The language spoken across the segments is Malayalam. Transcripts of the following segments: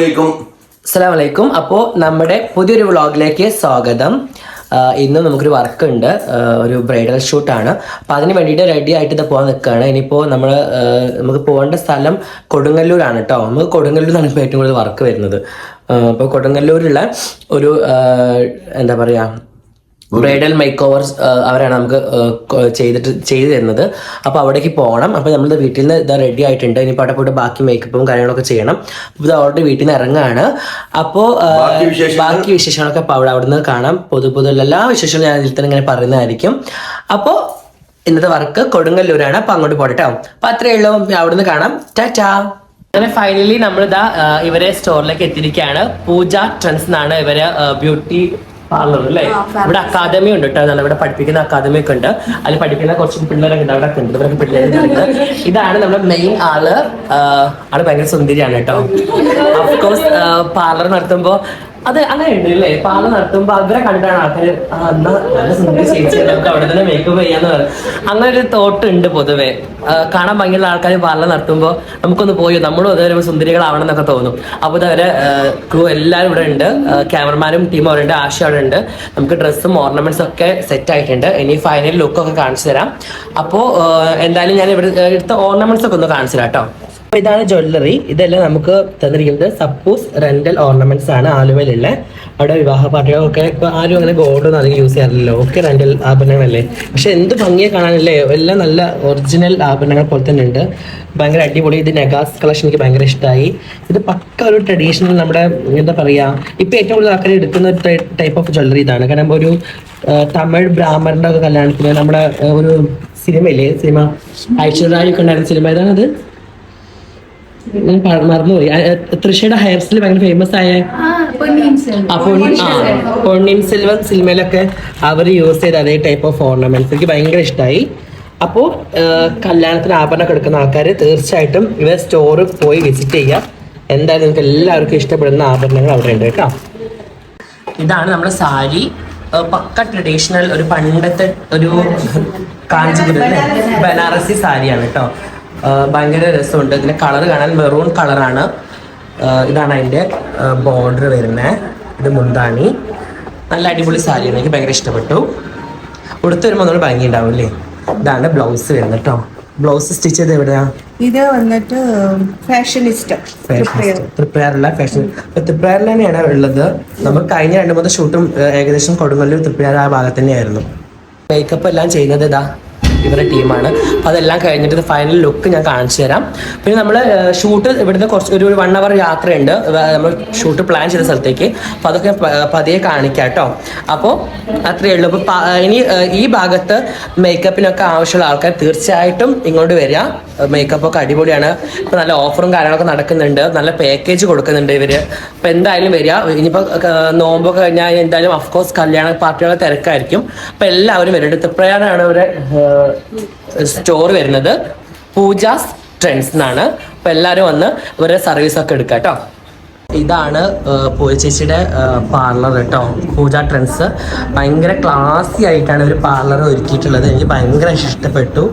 അസ്സലാമലൈക്കും അസ്സാം വലൈക്കും അപ്പോൾ നമ്മുടെ പുതിയൊരു വ്ളോഗിലേക്ക് സ്വാഗതം. ഇന്ന് നമുക്കൊരു വർക്ക് ഉണ്ട് ഒരു ബ്രൈഡൽ ഷൂട്ടാണ്. അപ്പോൾ അതിന് വേണ്ടിയിട്ട് റെഡി ആയിട്ട് ഇത് പോകാൻ നിൽക്കുകയാണ് ഇനിയിപ്പോൾ നമ്മൾ നമുക്ക് പോകേണ്ട സ്ഥലം കൊടുങ്ങല്ലൂരാണ് കേട്ടോ നമുക്ക് കൊടുങ്ങല്ലൂരാണ് ഇപ്പോൾ ഏറ്റവും കൂടുതൽ വർക്ക് വരുന്നത്. അപ്പോൾ കൊടുങ്ങല്ലൂരുള്ള ഒരു എന്താ പറയുക ബ്രൈഡൽ മേക്ക് ഓവർ അവരാണ് നമുക്ക് ചെയ്തിട്ട് ചെയ്തു തരുന്നത്. അപ്പോൾ അവിടേക്ക് പോകണം. അപ്പോൾ നമ്മൾ വീട്ടിൽ നിന്ന് ഇതാ റെഡി ആയിട്ടുണ്ട്. ഇനിയിപ്പോൾ അവിടെ പോയിട്ട് ബാക്കി മേക്കപ്പും കാര്യങ്ങളൊക്കെ ചെയ്യണം. അപ്പോൾ ഇത് അവരുടെ വീട്ടിൽ നിന്ന് ഇറങ്ങുകയാണ് അപ്പോൾ ബാക്കി വിശേഷങ്ങളൊക്കെ അപ്പോൾ അവിടെ അവിടുന്ന് കാണാം. പൊതു പൊതു എല്ലാ വിശേഷങ്ങളും ഞാൻ ഇതിൽ തന്നെ ഇങ്ങനെ പറയുന്നതായിരിക്കും. അപ്പോൾ ഇന്നത്തെ വർക്ക് കൊടുങ്ങല്ലൂരാണ്. അപ്പോൾ അങ്ങോട്ട് പോകട്ടെ കേട്ടോ അപ്പോൾ അത്രയേ ഉള്ളൂ. അവിടുന്ന് കാണാം. ടാറ്റാ. അങ്ങനെ ഫൈനലി നമ്മളിതാ ഇവരെ സ്റ്റോറിലേക്ക് എത്തിയിരിക്കുകയാണ്. പൂജ ട്രെൻസ് എന്നാണ് ഇവരെ ബ്യൂട്ടി പാർലർ അല്ലേ? ഇവിടെ അക്കാദമി ഉണ്ട് കേട്ടോ. നല്ല ഇവിടെ പഠിപ്പിക്കുന്ന അക്കാദമി ഒക്കെ ഉണ്ട്. അതിൽ പഠിക്കുന്ന കുറച്ച് പിള്ളേരൊക്കെ ഉണ്ട്. അവിടെ ഉണ്ട്. ഇവരൊക്കെ പിള്ളേരുണ്ട് ഇതാണ് നമ്മുടെ മെയിൻ ആൾ. ആൾ ഭയങ്കര സുന്ദരിയാണ് കേട്ടോ. അഫ്കോഴ്സ് പാർലർ നടത്തുമ്പോ അത് അങ്ങനെ ഉണ്ട് അല്ലേ പാല നടത്തുമ്പോ അവരെ കണ്ടാണ് ആൾക്കാർ അവിടെ തന്നെ മേക്കപ്പ് ചെയ്യാന്ന് പറയും. അങ്ങനെ ഒരു തോട്ട് ഉണ്ട് പൊതുവെ കാണാൻ ഭംഗിയുള്ള ആൾക്കാർ പാല നടത്തുമ്പോ നമുക്കൊന്ന് പോയി നമ്മളും അതേ സുന്ദരികളാവണം എന്നൊക്കെ തോന്നും. അപ്പൊ അവരെ ക്രൂ എല്ലാവരും ഇവിടെ ഉണ്ട്. ക്യാമറമാനും ടീം അവിടെ ഉണ്ട്. ആശ അവിടെ ഉണ്ട്. നമുക്ക് ഡ്രസ്സും ഓർണമെന്റ്സും ഒക്കെ സെറ്റ് ആയിട്ടുണ്ട്. ഇനി ഫൈനൽ ലുക്കൊക്കെ കാണിച്ചു തരാം. അപ്പോൾ എന്തായാലും ഞാൻ ഇവിടെ എടുത്ത ഓർണമെന്റ്സ് ഒക്കെ ഒന്ന് കാണിച്ചു തരാം കേട്ടോ. അപ്പൊ ഇതാണ് ജ്വല്ലറി. ഇതെല്ലാം നമുക്ക് തന്നിരിക്കുന്നത് സപ്പോസ് റെന്റൽ ഓർണമെന്റ്സ് ആണ് ആലുവയിലുള്ള. അവിടെ വിവാഹ പാർട്ടികളൊക്കെ ഇപ്പൊ ആരും അങ്ങനെ ഗോൾഡ് ഒന്നും അധികം യൂസ് ചെയ്യാറില്ലല്ലോ. ഒക്കെ റെന്റൽ ആഭരണങ്ങളല്ലേ? പക്ഷെ എന്ത് ഭംഗിയെ കാണാനല്ലേ? എല്ലാം നല്ല ഒറിജിനൽ ആഭരണങ്ങൾ പോലെ തന്നെ ഉണ്ട്. ഭയങ്കര അടിപൊളി. ഇത് നെഗാസ് കളക്ഷൻ എനിക്ക് ഭയങ്കര ഇഷ്ടമായി ഇത് പക്ക ഒരു ട്രഡീഷണൽ നമ്മുടെ എന്താ പറയാ ഇപ്പൊ ഏറ്റവും കൂടുതൽ ആൾക്കാർ എടുക്കുന്ന ഒരു ടൈപ്പ് ഓഫ് ജ്വല്ലറി ഇതാണ്. കാരണം ഒരു തമിഴ് ബ്രാഹ്മണന്റെ ഒക്കെ കല്യാണത്തിന് നമ്മുടെ ഒരു സിനിമയില്ലേ? സിനിമ ഐശ്വര്യ ഒക്കെ ഉണ്ടായിരുന്ന സിനിമ ഏതാണ് അത് ഞാൻ മറന്നുപോയി. തൃഷയുടെ ഹെയർ സ്റ്റൈൽ ഭയങ്കര ഫേമസ് ആയ പൊന്നിയിൻ സിൽവർ സിനിമയിലൊക്കെ അവർ യൂസ് ചെയ്ത അതേ ടൈപ്പ് ഓഫ് ഓർണമെന്റ്സ് എനിക്ക് ഭയങ്കര ഇഷ്ടമായി അപ്പോൾ കല്യാണത്തിന് ആഭരണം എടുക്കുന്ന ആൾക്കാർ തീർച്ചയായിട്ടും ഇവ സ്റ്റോറിൽ പോയി വിസിറ്റ് ചെയ്യുക. എന്തായാലും നിങ്ങൾക്ക് എല്ലാവർക്കും ഇഷ്ടപ്പെടുന്ന ആഭരണങ്ങൾ അവിടെ ഉണ്ട് കേട്ടോ. ഇതാണ് നമ്മുടെ സാരി. പക്ക ട്രഡീഷണൽ ഒരു പണ്ടത്തെ ഒരു കാഞ്ചീപുരം ബനാറസി സാരിയാണ് കേട്ടോ. ഭയങ്കര രസമുണ്ട്. ഇതിന്റെ കളർ കാണാൻ മെറൂൺ കളറാണ് ഇതാണ് അതിന്റെ ബോർഡർ വരുന്നത് ഇത് മുന്താണി. നല്ല അടിപൊളി സാരിയാണ് എനിക്ക് ഭയങ്കര ഇഷ്ടപ്പെട്ടു. ഉടുത്ത് വരുമ്പോൾ നമ്മൾ ഭംഗി ഉണ്ടാവും അല്ലേ? ഇതാണ് ബ്ലൗസ് വരുന്നത് കേട്ടോ. ബ്ലൗസ് സ്റ്റിച്ച് ചെയ്ത് എവിടെയാ? ഇത് വന്നിട്ട് ഫാഷനിസ്റ്റ് തൃപ്രയാറുള്ള ഫാഷൻ തൃപ്രയാറിൽ തന്നെയാണ് ഉള്ളത്. നമ്മൾ കഴിഞ്ഞ രണ്ട് മൂന്ന് ഷൂട്ടും ഏകദേശം കൊടുങ്ങല്ലൂർ തൃപ്രയാർ ആ ഭാഗത്ത് തന്നെയായിരുന്നു. മേക്കപ്പ് എല്ലാം ചെയ്യുന്നത് ഇതാ. ഇവരുടെ ടീമാണ്. അപ്പോൾ അതെല്ലാം കഴിഞ്ഞിട്ട് ഫൈനൽ ലുക്ക് ഞാൻ കാണിച്ചു തരാം. പിന്നെ നമ്മൾ ഷൂട്ട് ഇവിടുന്ന് കുറച്ച് ഒരു വൺ അവർ യാത്രയുണ്ട്. നമ്മൾ ഷൂട്ട് പ്ലാൻ ചെയ്ത സ്ഥലത്തേക്ക്. അപ്പോൾ അതൊക്കെ പതിയെ കാണിക്കാം കേട്ടോ. അപ്പോൾ അത്രയേ ഉള്ളൂ. ഇനി ഈ ഭാഗത്ത് മേക്കപ്പിനൊക്കെ ആവശ്യമുള്ള ആൾക്കാർ തീർച്ചയായിട്ടും ഇങ്ങോട്ട് വരിക. മേക്കപ്പ് ഒക്കെ അടിപൊളിയാണ്. ഇപ്പൊ നല്ല ഓഫറും കാര്യങ്ങളൊക്കെ നടക്കുന്നുണ്ട്. നല്ല പാക്കേജ് കൊടുക്കുന്നുണ്ട് ഇവർ. അപ്പൊ എന്തായാലും വരിക. ഇനിയിപ്പോ നോമ്പൊക്കെ കഴിഞ്ഞാൽ എന്തായാലും അഫ്കോഴ്സ് കല്യാണ പാർട്ടികളെ തിരക്കായിരിക്കും. അപ്പൊ എല്ലാവരും വരും തൃപ്രയാറാണ് ഇവരെ സ്റ്റോർ വരുന്നത്. പൂജാസ് ട്രെൻഡ്സ് എന്നാണ്. അപ്പൊ എല്ലാവരും വന്ന് ഇവരുടെ സർവീസ് ഒക്കെ എടുക്കാം കേട്ടോ ഇതാണ് ചേച്ചിയുടെ പാർലർ കേട്ടോ പൂജ ട്രെൻഡ്സ് ഭയങ്കര ക്ലാസി ആയിട്ടാണ് ഒരു പാർലർ ഒരുക്കിയിട്ടുള്ളത്. എനിക്ക് ഭയങ്കര ഇഷ്ടപ്പെട്ടു.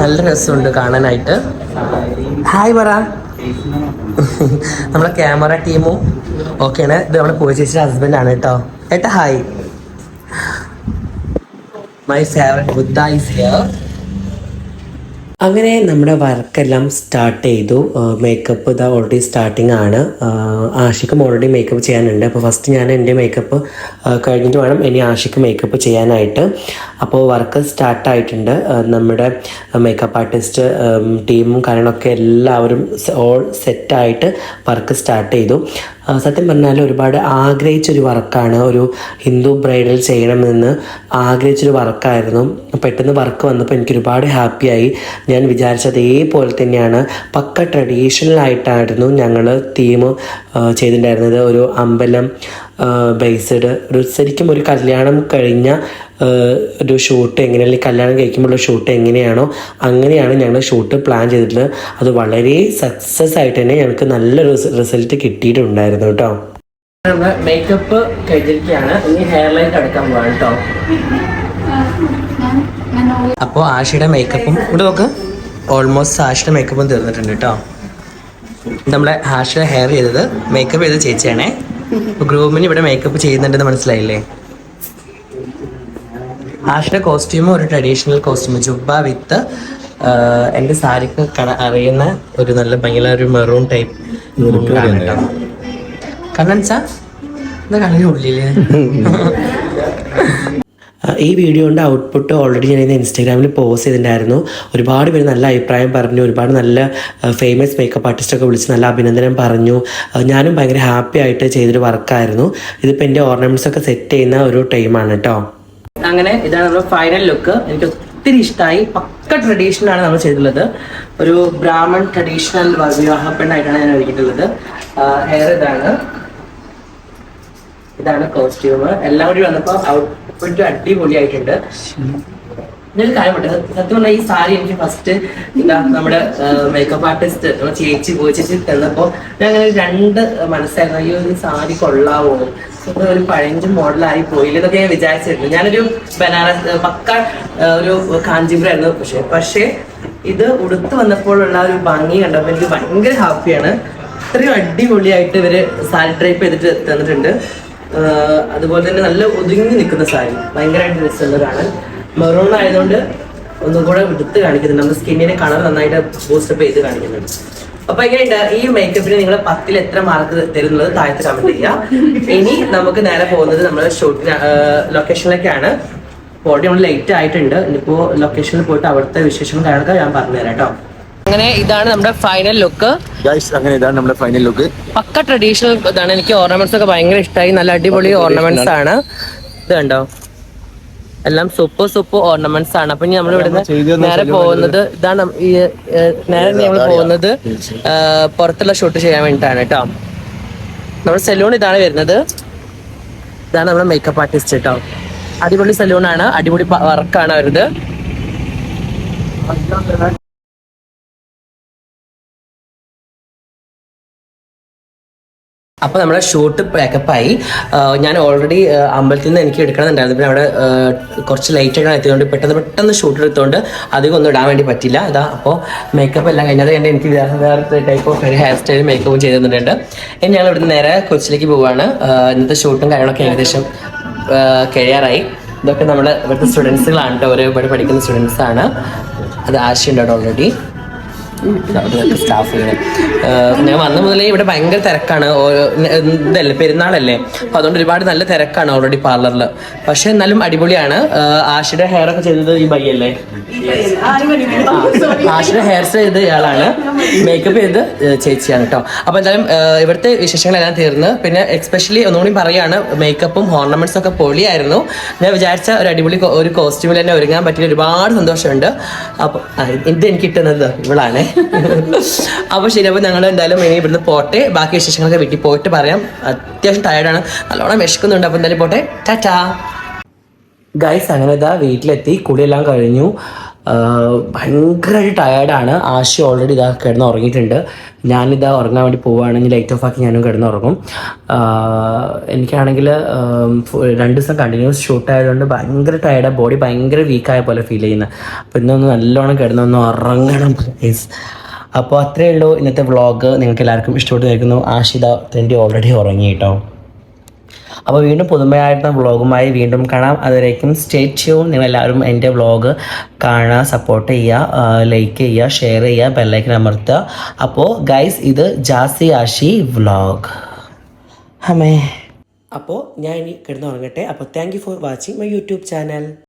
നല്ല രസമുണ്ട് കാണാനായിട്ട്. ഹായ് പറ നമ്മളെ ക്യാമറ ടീമും ഓക്കെയാണ് ഇത് നമ്മുടെ പൂജ ചേച്ചിയുടെ ഹസ്ബൻഡാണ് കേട്ടോ ഏട്ടാ hi my favourite Buddha is here അങ്ങനെ നമ്മുടെ വർക്കെല്ലാം സ്റ്റാർട്ട് ചെയ്തു. മേക്കപ്പ് ഇതാ ഓൾറെഡി സ്റ്റാർട്ടിങ് ആണ്. ആഷിക്കും ഓൾറെഡി മേക്കപ്പ് ചെയ്യാനുണ്ട്. അപ്പോൾ ഫസ്റ്റ് ഞാൻ എന്റെ മേക്കപ്പ് കഴിഞ്ഞിട്ട് വേണം ഇനി ആഷിക്ക് മേക്കപ്പ് ചെയ്യാനായിട്ട്. അപ്പോൾ വർക്ക് സ്റ്റാർട്ടായിട്ടുണ്ട് നമ്മുടെ മേക്കപ്പ് ആർട്ടിസ്റ്റ് ടീമും കാര്യങ്ങളൊക്കെ എല്ലാവരും ഓൾ സെറ്റായിട്ട് വർക്ക് സ്റ്റാർട്ട് ചെയ്തു. സത്യം പറഞ്ഞാൽ ഒരുപാട് ആഗ്രഹിച്ചൊരു വർക്കാണ് ഒരു ഹിന്ദു ബ്രൈഡൽ ചെയ്യണമെന്ന് ആഗ്രഹിച്ചൊരു വർക്കായിരുന്നു പെട്ടെന്ന് വർക്ക് വന്നപ്പോൾ എനിക്ക് ഒരുപാട് ഹാപ്പിയായി ഞാൻ വിചാരിച്ചത് അതേപോലെ തന്നെയാണ്. പക്ക ട്രഡീഷണൽ ആയിട്ടായിരുന്നു ഞങ്ങൾ തീം ചെയ്തിട്ടുണ്ടായിരുന്നത്. ഒരു അമ്പലം ബേസ്ഡ് ഒരു ശരിക്കും ഒരു കല്യാണം കഴിഞ്ഞ ഒരു ഷൂട്ട് എങ്ങനെ അല്ലെങ്കിൽ കല്യാണം കഴിക്കുമ്പോഴുള്ള ഷൂട്ട് എങ്ങനെയാണോ അങ്ങനെയാണ് ഞങ്ങൾ ഷൂട്ട് പ്ലാൻ ചെയ്തിട്ടുള്ളത്. അത് വളരെ സക്സസ് ആയിട്ട് തന്നെ ഞങ്ങൾക്ക് നല്ലൊരു റിസൾട്ട് കിട്ടിയിട്ടുണ്ടായിരുന്നു കേട്ടോ. മേക്കപ്പ് കഴിഞ്ഞിരിക്കുകയാണ്. ഇനി ഹെയർ ലൈൻ എടുക്കാൻ പോകാം കേട്ടോ. അപ്പോൾ ആഷയുടെ മേക്കപ്പും ഇവിടെ നോക്ക്. ഓൾമോസ്റ്റ് ആഷയുടെ മേക്കപ്പും തീർന്നിട്ടുണ്ട് കേട്ടോ നമ്മളെ ആഷയുടെ ഹെയർ ചെയ്തത് മേക്കപ്പ് ചെയ്ത ചേച്ചിയാണേ. ഗ്രൂമിന് ഇവിടെ മേക്കപ്പ് ചെയ്യുന്നുണ്ടെന്ന് മനസ്സിലായില്ലേ? ആഷയുടെ കോസ്റ്റ്യൂമും ഒരു ട്രഡീഷണൽ കോസ്റ്റ്യൂം ജുബ്ബ വിത്ത് എന്റെ സാരിക്ക് കണ അറിയുന്ന ഒരു നല്ല ഭയങ്കര ഒരു മെറൂൺ ടൈപ്പ് കണ്ണൻസാ എന്താ കണ്ണിനുള്ളിൽ ആ, ഈ വീഡിയോന്റെ ഔട്ട്പുട്ട് ഓൾറെഡി ഞാൻ ഇന്ന് ഇൻസ്റ്റാഗ്രാമിൽ പോസ്റ്റ് ചെയ്തിട്ടുണ്ടായിരുന്നു. ഒരുപാട് പേര് നല്ല അഭിപ്രായം പറഞ്ഞു ഒരുപാട് നല്ല ഫേമസ് മേക്കപ്പ് ആർട്ടിസ്റ്റൊക്കെ വിളിച്ച് നല്ല അഭിനന്ദനം പറഞ്ഞു. ഞാനും ഭയങ്കര ഹാപ്പി ആയിട്ട് ചെയ്തൊരു വർക്കായിരുന്നു ഇതിപ്പോൾ എന്റെ ഓർണമെന്റ്സ് ഒക്കെ സെറ്റ് ചെയ്യുന്ന ഒരു ടൈമാണ് കേട്ടോ അങ്ങനെ ഇതാണ് നമ്മുടെ ഫൈനൽ ലുക്ക് എനിക്ക് ഒത്തിരി ഇഷ്ടമായി പക്ക ട്രഡീഷണൽ ആണ് നമ്മൾ ചെയ്തിട്ടുള്ളത്. ഒരു ബ്രാഹ്മൺ ട്രഡീഷണൽ വിവാഹ പെണ്ണായിട്ടാണ് ഞാൻ ഒരുക്കിയിട്ടുള്ളത്. ഹെയർ ഇതാണ്. ഇതാണ് കോസ്റ്റ്യൂം എല്ലാം കൂടി വന്നപ്പോ ഔട്ട്ഫിറ്റ് അടിപൊളിയായിട്ടുണ്ട്. ഞാൻ കാര്യം പറ്റും സത്യം പറഞ്ഞാൽ ഈ സാരി എനിക്ക് ഫസ്റ്റ് എന്താ നമ്മുടെ മേക്കപ്പ് ആർട്ടിസ്റ്റ് ചേച്ചി പോയിച്ചിട്ട് ചേച്ചി തന്നപ്പോ ഞാൻ അങ്ങനെ രണ്ട് മനസ്സായിരുന്നു അയ്യോ ഒരു സാരി കൊള്ളാവോ? ഒരു പഴഞ്ച് മോഡലായി പോയില്ല? എന്നൊക്കെ ഞാൻ വിചാരിച്ചിരുന്നു. ഞാനൊരു ബനാറസ് പക്ക ഒരു കാഞ്ചിപുരം ആയിരുന്നു പക്ഷെ പക്ഷേ ഇത് ഉടുത്ത് വന്നപ്പോഴുള്ള ഒരു ഭംഗി കണ്ടപ്പോൾ എനിക്ക് ഭയങ്കര ഹാപ്പിയാണ് ഇത്രയും അടിപൊളിയായിട്ട് ഇവർ സാരി ഡ്രൈപ്പ് ചെയ്തിട്ട് തന്നിട്ടുണ്ട്. അതുപോലെ തന്നെ നല്ല ഒതുങ്ങി നിൽക്കുന്ന സാരി. ഭയങ്കരമായിട്ട് രസമുള്ളതാണ്. മെറൂൺ ആയതുകൊണ്ട് ഒന്നും കൂടെ എടുത്ത് കാണിക്കുന്നുണ്ട്. നമ്മുടെ സ്കിന്നിന്റെ കളർ നന്നായിട്ട് ബൂസ്റ്റപ്പ് ചെയ്ത് കാണിക്കുന്നുണ്ട്. അപ്പൊ എങ്ങനെയുണ്ട്? ഈ മേക്കപ്പിന് നിങ്ങൾ പത്തിൽ എത്ര മാർക്ക് തരുന്നത് താഴത്ത് കമന്റ് ചെയ്യുക ഇനി നമുക്ക് നേരെ പോകുന്നത് നമ്മൾ ഷൂട്ടിന് ലൊക്കേഷനിലേക്കാണ് ഓൾറെഡി നമ്മൾ ലേറ്റ് ആയിട്ടുണ്ട്. ഇനിയിപ്പോ ലൊക്കേഷനിൽ പോയിട്ട് അവിടുത്തെ വിശേഷം കാര്യങ്ങളൊക്കെ ഞാൻ പറഞ്ഞുതരാം കേട്ടോ. അങ്ങനെ ഇതാണ് നമ്മുടെ ഫൈനൽ ലുക്ക് ഗൈസ് അങ്ങനെ ഇതാണ് നമ്മുടെ ഫൈനൽ ലുക്ക് പക്ക ട്രഡീഷണൽ ഇതാണ്. എനിക്ക് ഓർണമെന്റ്സ് ഒക്കെ ഭയങ്കര ഇഷ്ടമായി നല്ല അടിപൊളി ഓർണമെന്റ്സ് ആണ്. ഇത് കണ്ടോ? എല്ലാം സൂപ്പർ സൂപ്പർ ഓർണമെന്റ്സ് ആണ്. അപ്പൊ നമ്മൾ ഇവിടുന്ന് നേരെ പോകുന്നത് ഇതാണ്. ഈ നേരെ നമ്മൾ പോകുന്നത് പുറത്തുള്ള ഷൂട്ട് ചെയ്യാൻ വേണ്ടിട്ടാണ് കേട്ടോ. നമ്മുടെ സെലൂൺ ഇതാണ് വരുന്നത്. ഇതാണ് നമ്മുടെ മേക്കപ്പ് ആർട്ടിസ്റ്റ് കേട്ടോ. അടിപൊളി സലൂൺ ആണ്. അടിപൊളി വർക്കാണ് അവരത് അപ്പൊ നമ്മുടെ ഷൂട്ട് പാക്കപ്പായി ഞാൻ ഓൾറെഡി അമ്പലത്തിൽ നിന്ന് എനിക്ക് എടുക്കണമെന്നുണ്ടായിരുന്നു. പിന്നെ അവിടെ കുറച്ച് ലൈറ്റ് ഒക്കെ എത്തിയതുകൊണ്ട് പെട്ടെന്ന് പെട്ടെന്ന് ഷൂട്ട് എടുത്തുകൊണ്ട് അധികം ഒന്നും ഇടാൻ വേണ്ടി പറ്റില്ല. അതാ അപ്പോൾ മേക്കപ്പ് എല്ലാം കഴിഞ്ഞത് എന്റെ എനിക്ക് വേറെ ടൈപ്പ് ഓഫ് ഹെയർ സ്റ്റൈൽ മേക്കപ്പും ചെയ്ത് തന്നിട്ടുണ്ട് ഇനി ഞങ്ങൾ ഇവിടുന്ന് നേരെ കൊച്ചിയിലേക്ക് പോവുകയാണ് ഇന്നത്തെ ഷൂട്ടും കാര്യങ്ങളൊക്കെ ഏകദേശം കഴിയാറായി. ഇതൊക്കെ നമ്മുടെ ഇവിടുത്തെ സ്റ്റുഡൻസുകളാണ് കേട്ടോ ഓരോ ഇവിടെ പഠിക്കുന്ന സ്റ്റുഡൻസാണ് അത് ആശയുണ്ട് ഓൾറെഡി സ്റ്റാഫ് ഞാൻ വന്ന മുതലേ ഇവിടെ ഭയങ്കര തിരക്കാണ്. ഇതല്ലേ പെരുന്നാളല്ലേ? അപ്പൊ അതുകൊണ്ട് ഒരുപാട് നല്ല തിരക്കാണ് ഓൾറെഡി പാർലറിൽ പക്ഷെ എന്നാലും അടിപൊളിയാണ്. ആഷിയുടെ ഹെയർ ഒക്കെ ചെയ്തത് ഈ ബയ്യല്ലേ? ആഷിയുടെ ഹെയർ സ്റ്റൈൽ ചെയ്ത് ഇയാളാണ്. മേക്കപ്പ് ചെയ്ത് ചേച്ചിയാണ് കേട്ടോ അപ്പൊ എന്തായാലും ഇവിടുത്തെ വിശേഷങ്ങളെല്ലാം തീർന്ന്. പിന്നെ എക്സ്പെഷ്യലി ഒന്നുകൂടി പറയാണ് മേക്കപ്പും ഓർണമെന്റ്സ് ഒക്കെ പൊളിയായിരുന്നു. ഞാൻ വിചാരിച്ച ഒരു അടിപൊളി ഒരു കോസ്റ്റ്യൂമിൽ തന്നെ ഒരുങ്ങാൻ പറ്റിയ ഒരുപാട് സന്തോഷമുണ്ട്. അപ്പൊ ആ, ഇത് എനിക്ക് കിട്ടുന്നത് ഇവളാണ്. അപ്പൊ ശരി അപ്പോൾ ഞങ്ങൾ എന്തായാലും ഇനി ഇവിടുന്ന് പോട്ടെ. ബാക്കി വിശേഷങ്ങളൊക്കെ വീട്ടിൽ പോയിട്ട് പറയാം. അത്യാവശ്യം ടയർഡാണ് നല്ലോണം വിശക്കുന്നുണ്ട് അപ്പോൾ എന്തായാലും പോട്ടെ. ടാറ്റാ. ഗൈസ് അങ്ങനെ ഇതാ വീട്ടിലെത്തി. കുളിയെല്ലാം കഴിഞ്ഞു. ഭയങ്കരമായിട്ട് ടയേർഡാണ് ആശി ഓൾറെഡി ഇതാ കിടന്ന് ഉറങ്ങിയിട്ടുണ്ട് ഞാനിതാ ഉറങ്ങാൻ വേണ്ടി പോവുകയാണെങ്കിൽ ലൈറ്റ് ഓഫ് ആക്കി ഞാനും കിടന്നുറങ്ങും. എനിക്കാണെങ്കിൽ രണ്ട് ദിവസം കണ്ടിന്യൂസ് ഷൂട്ട് ആയതുകൊണ്ട് ഭയങ്കര ടയർഡ് ബോഡി ഭയങ്കര വീക്കായ പോലെ ഫീൽ ചെയ്യുന്നത് അപ്പോൾ ഇന്നൊന്ന് നല്ലോണം കിടന്നൊന്ന് ഉറങ്ങണം പ്ലീസ് അപ്പോൾ അത്രയേ ഉള്ളൂ ഇന്നത്തെ വ്ളോഗ് നിങ്ങൾക്ക് എല്ലാവർക്കും ഇഷ്ടപ്പെട്ട് നിൽക്കുന്നു ആഷിത തന്റെ ഓൾറെഡി ഉറങ്ങി കേട്ടോ അപ്പോൾ വീണ്ടും പുതുമയായിട്ടുള്ള വ്ളോഗുമായി വീണ്ടും കാണാം. അതുവരേക്കും സ്റ്റേ ട്യൂൺ നിങ്ങൾ എല്ലാവരും എന്റെ വ്ളോഗ് കാണുക സപ്പോർട്ട് ചെയ്യുക ലൈക്ക് ചെയ്യുക ഷെയർ ചെയ്യുക ബെല്ലൈക്കൻ അമർത്തുക. അപ്പോൾ ഗൈസ് ഇത് ജാസി ആഷി വ്ളോഗ്. ഹമേ അപ്പോൾ ഞാൻ ഇനി കിടന്നുറങ്ങട്ടെ. അപ്പോൾ thank you for watching my YouTube channel